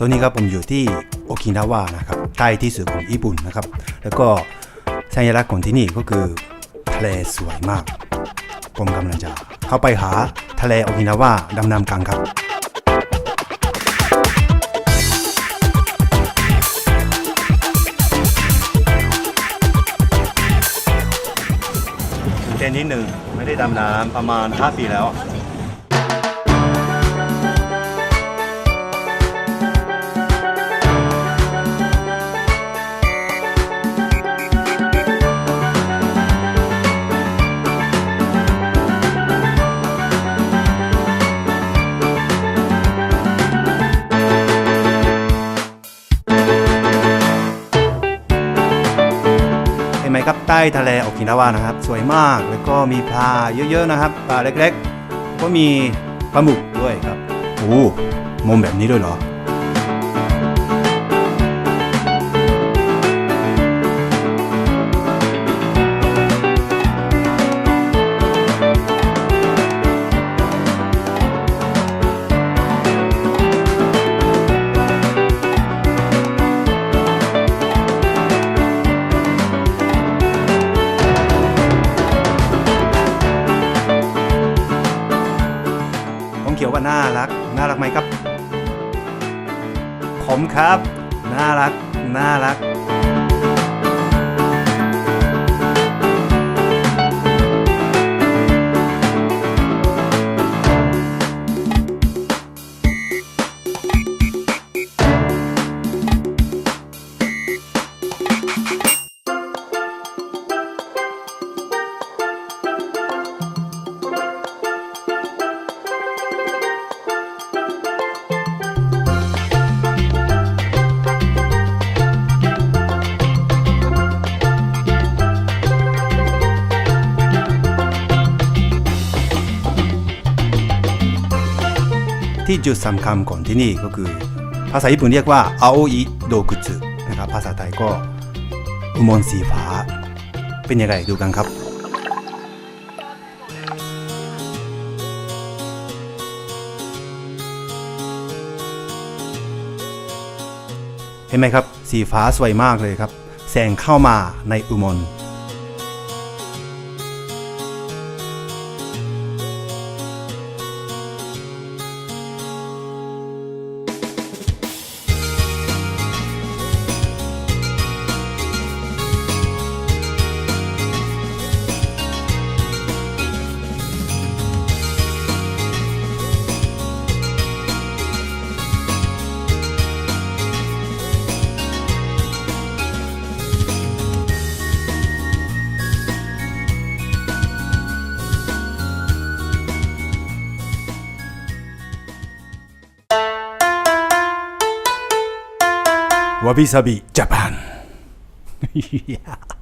ตอนนี้ครับผมอยู่ที่โอกินาวานะครับใต้ที่สุดของญี่ปุ่นนะครับ แล้วก็สัญลักษณ์ของที่นี่ก็คือทะเลสวยมาก ผมกำลังจะเข้าไปหาทะเลโอกินาวาดำน้ำกันครับเต้นนิดหนึ่งไม่ได้ดำน้ำประมาณ 5 ปีแล้ว ช่ไหมครับใต้ทะเลโอกินาวานะครับ สวยมากแล้วก็มีปลาเยอะๆนะครับปลาเล็กๆ ก็มีปลาหมึกด้วยครับโอ้มุมแบบนี้ด้วยเหรอ ยวว่าน่ารัก น่ารักไหมครับ ผมครับ น่ารัก น่ารัก ที่จุดสำคัญของที่นี่ก็คือ ภาษาญี่ปุ่นเรียกว่าอาโออิโดกุตสึนะครับภาษาไทยก็อุโมงค์สีฟ้า เป็นยังไงดูกันครับเห็นไหมครับ สีฟ้าสวยมากเลยครับ แสงเข้ามาในอุโมงค์ Wabi Sabi, Japan. yeah.